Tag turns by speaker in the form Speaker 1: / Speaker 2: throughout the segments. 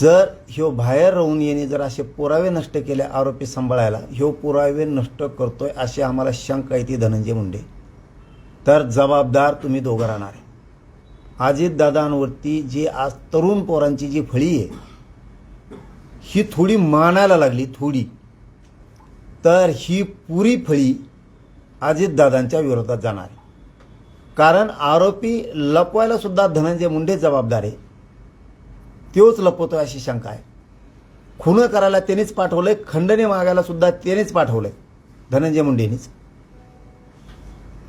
Speaker 1: जर ह्यो बाहेर राहून येणे जर असे पुरावे नष्ट केले आरोपी सांभाळायला ह्यो पुरावे नष्ट करतोय अशी आम्हाला शंका येते धनंजय मुंडे. तर जबाबदार तुम्ही दोघं राहणार आहे. अजितदादांवरती जी आज तरुण पोरांची जी फळी आहे ही थोडी मानायला लागली थोडी. तर ही पुरी फळी अजितदादांच्या विरोधात जाणार आहे. कारण आरोपी लपवायला सुद्धा धनंजय मुंडे जबाबदार आहे. तोच लपवतोय अशी शंका आहे. खून करायला त्यानेच पाठवलंय खंडणी मागायला सुद्धा त्यानेच पाठवलंय धनंजय मुंडेनीच.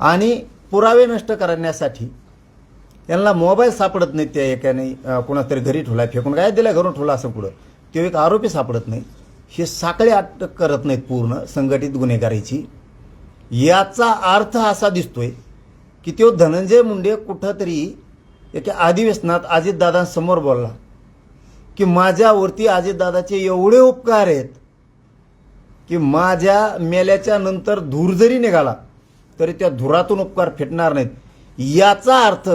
Speaker 1: आणि पुरावे नष्ट करण्यासाठी यांना मोबाईल सापडत नाहीत त्या एकाने अं, कोणातरी घरी ठेवला फेकून काय दिला घरून ठेवला असं पुढं. तो एक आरोपी सापडत नाही. हे साखळे अटक करत नाहीत पूर्ण संघटित गुन्हेगारीची. याचा अर्थ असा दिसतोय की तो धनंजय मुंडे कुठंतरी एका अधिवेशनात अजितदादांसमोर बोलला. की माझ्यावरती अजितदादाचे एवढे उपकार आहेत की माझ्या मेल्याच्या नंतर धूर जरी निघाला तरी त्या धुरातून उपकार फेटणार नाहीत. याचा अर्थ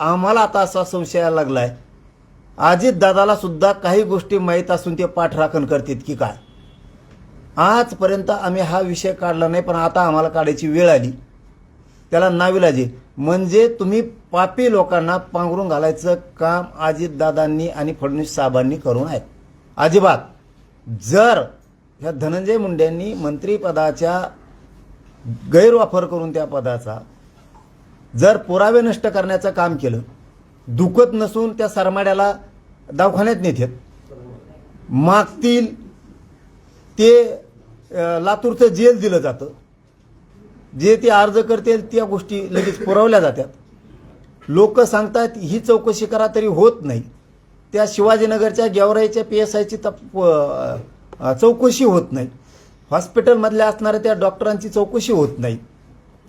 Speaker 1: आम्हाला आता असा संशय लागला आहे अजितदादाला सुद्धा काही गोष्टी माहीत असून ते पाठराखण करतात की काय? आजपर्यंत आम्ही हा विषय काढला नाही पण आता आम्हाला काढायची वेळ आली. त्याला नाविलाजी म्हणजे तुम्ही पापी लोकांना पांघरून घालायचं काम अजितदादांनी आणि फडणवीस साहेबांनी करून आहे. अजिबात. जर ह्या धनंजय मुंडेंनी मंत्रीपदाच्या गैरवापर करून त्या पदाचा जर पुरावे नष्ट करण्याचं काम केलं दुखत नसून त्या सरमाड्याला दवाखान्यात नेतात मागतील ते लातूरचं जेल दिलं जातं. जे ते अर्ज करतील त्या गोष्टी लगेच पुरवल्या जातात. लोक सांगतात ही चौकशी करा तरी होत नाही. त्या शिवाजीनगरच्या गेवराईच्या पी एस आयची तप चौकशी होत नाही. हॉस्पिटलमधल्या असणाऱ्या त्या डॉक्टरांची चौकशी होत नाही.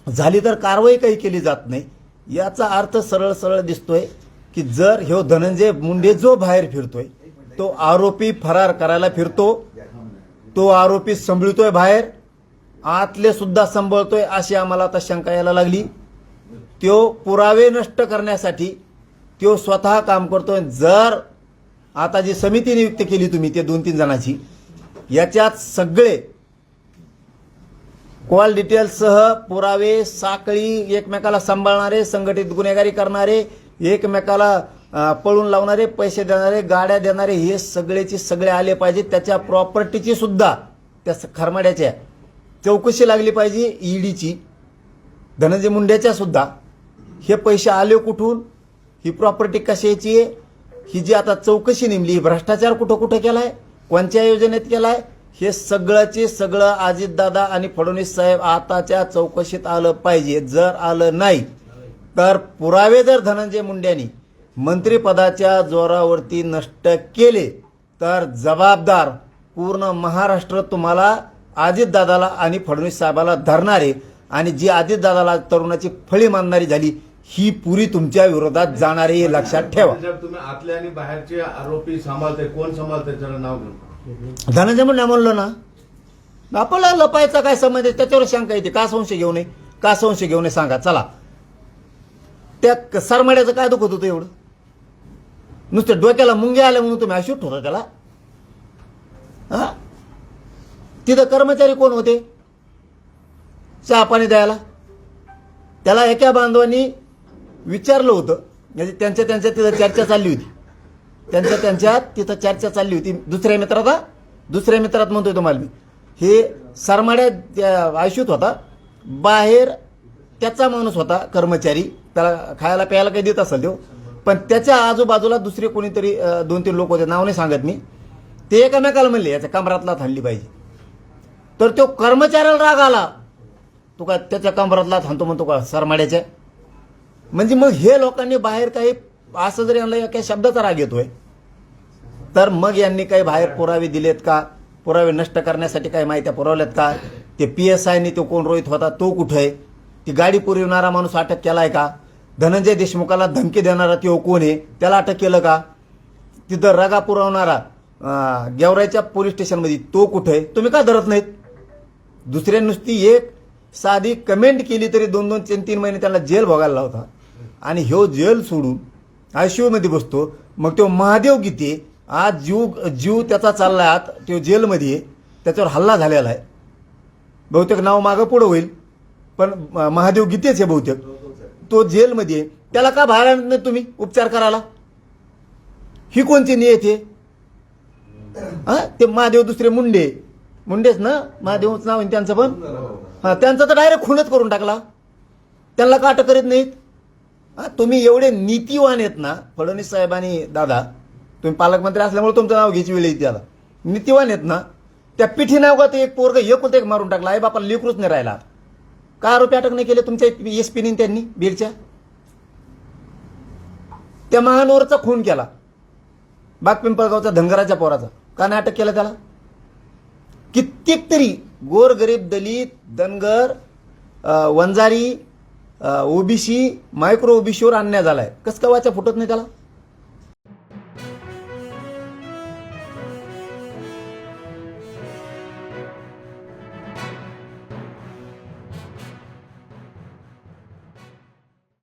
Speaker 1: झाली तर कारवाई काही केली जात नाही. याचा अर्थ सरळ सरळ दिसतोय की जर ह्यो धनंजय मुंडे जो बाहेर फिरतोय तो आरोपी फरार करायला फिरतो तो आरोपी संभळतोय बाहेर आतले सुद्धा संभळतोय अशी आम्हाला आता शंका यायला लागली. तो पुरावे नष्ट करण्यासाठी तो स्वतः काम करतोय. जर आता जी समिती नियुक्त केली तुम्ही ते दोन तीन जणांची याच्यात सगळे कॉल डिटेल्ससह पुरावे साखळी एकमेकाला सांभाळणारे संघटित गुन्हेगारी करणारे एकमेकाला पळून लावणारे पैसे देणारे गाड्या देणारे हे सगळेचे सगळे आले पाहिजे त्याच्या प्रॉपर्टीची सुद्धा त्या स- खरमाड्याच्या चौकशी लागली पाहिजे ईडीची. धनंजय मुंड्याच्या सुद्धा. हे पैसे आले कुठून? ही प्रॉपर्टी कशाची आहे? ही जी आता चौकशी नेमली ही भ्रष्टाचार कुठं कुठं केलाय? कोणत्या योजनेत केलाय? हे सगळंचे सगळं अजितदादा आणि फडणवीस साहेब आताच्या चौकशीत आलं पाहिजे. जर आलं नाही तर पुरावे जर धनंजय मुंड्यांनी मंत्रिपदाच्या जोरावरती नष्ट केले तर जबाबदार पूर्ण महाराष्ट्र तुम्हाला अजितदादाला आणि फडणवीस साहेबाला धरणारे आणि जी अजितदादाला तरुणाची फळी मानणारी झाली ही पुरी तुमच्या विरोधात जाणारी हे लक्षात ठेवा.
Speaker 2: तुम्ही आतले आणि बाहेरचे आरोपी सांभाळते कोण सांभाळते जरा नाव घेऊन?
Speaker 1: धनंजय मुंडे म्हणलो ना. आपल्याला लपायचा काय संबंध आहे? त्याच्यावर शंका येते. का संशय घेऊ नये? का संशय घेऊ नये? सांगा. चला. त्या सरमाड्याचं काय दुखत होतं एवढं? नुसतं डोक्याला मुंग्या आल्या म्हणून तुम्ही अशूट होता त्याला? हा? तिथं कर्मचारी कोण होते? चहा पाणी द्यायला. त्याला एका बांधवांनी विचारलं होतं. म्हणजे त्यांच्या त्यांच्या तिथं चर्चा चालली होती. त्यांच्या त्यांच्यात तिथं चर्चा चालली होती. दुसऱ्या मित्रात दुसऱ्या मित्रात म्हणतोय तुम्हाला मी. हे सरमाड्यात आयुष्यत होता. बाहेर त्याचा माणूस होता कर्मचारी. त्याला खायला प्यायला काही देत असेल तो. पण त्याच्या आजूबाजूला दुसरे कोणीतरी दोन तीन लोक होते. नाव नाही सांगत मी. ते एकामेकाला म्हणले याच्या कमरातला थांबली पाहिजे. तर तो कर्मचाऱ्याला राग आला. तो का त्याच्या कमरातला थांबतो म्हणतो का सरमाड्याच्या? म्हणजे मग हे लोकांनी बाहेर काही असं जर यांना काही शब्दाचा राग येतोय तर मग यांनी काही बाहेर पुरावे दिलेत का? पुरावे नष्ट करण्यासाठी काही माहित्या पुरवल्यात का? ते पी एस आयनी तो कोण रोहित होता तो कुठं? आहे ती गाडी पुरवणारा माणूस अटक केला आहे का? धनंजय देशमुखाला धमकी देणारा तो कोण आहे? त्याला अटक केलं का? तिथं रगा पुरवणारा गेवरायच्या गेवराईच्या पोलीस स्टेशनमध्ये तो कुठं? आहे तुम्ही का धरत नाहीत? दुसऱ्या नुसती एक साधी कमेंट केली तरी दोन दोन तीन तीन महिने त्यांना जेल भोगायला लावता आणि ह्यो जेल सोडून आयसीयूमध्ये बसतो. मग तो महादेव गीते आज जीव जीव त्याचा चालला आहे आत तो जेलमध्ये आहे. त्याच्यावर हल्ला झालेला आहे. बहुतेक नाव मागं पुढं होईल. पण महादेव गीतेच आहे बहुतेक? तो जेलमध्ये आहे. त्याला का बाहेर आणत नाही तुम्ही? उपचार करायला? ही कोणती नियत आहे? हा? ते महादेव दुसरे मुंडे मुंडेच ना? महादेवच नाव आहे त्यांचं पण? हा त्यांचा तर डायरेक्ट खूनच करून टाकला. त्यांना का अटक करीत नाहीत? हा तुम्ही एवढे नीतिवान आहेत ना फडणवीस साहेब आणि दादा तुम्ही पालकमंत्री असल्यामुळे तुमचं नाव घ्यायची वेळ येते त्याला. नीतिवान आहेत ना त्या पिठी नाव का ते एक पोरग एक एक मारून टाकला. आई बापाला लेकरूच नाही राहिला. का आरोपी अटक नाही केले तुमच्या एस पीने त्यांनी बीडच्या? त्या महानवरचा खून केला. बाग पिंपळगावचा धनगराच्या पोराचा. का नाही अटक केलं त्याला? कित्येक तरी गोरगरीब दलित धनगर वंजारी ओबीसी मायक्रो ओबीसीवर अन्याय झालाय. कसं का वाचा फुटत नाही त्याला?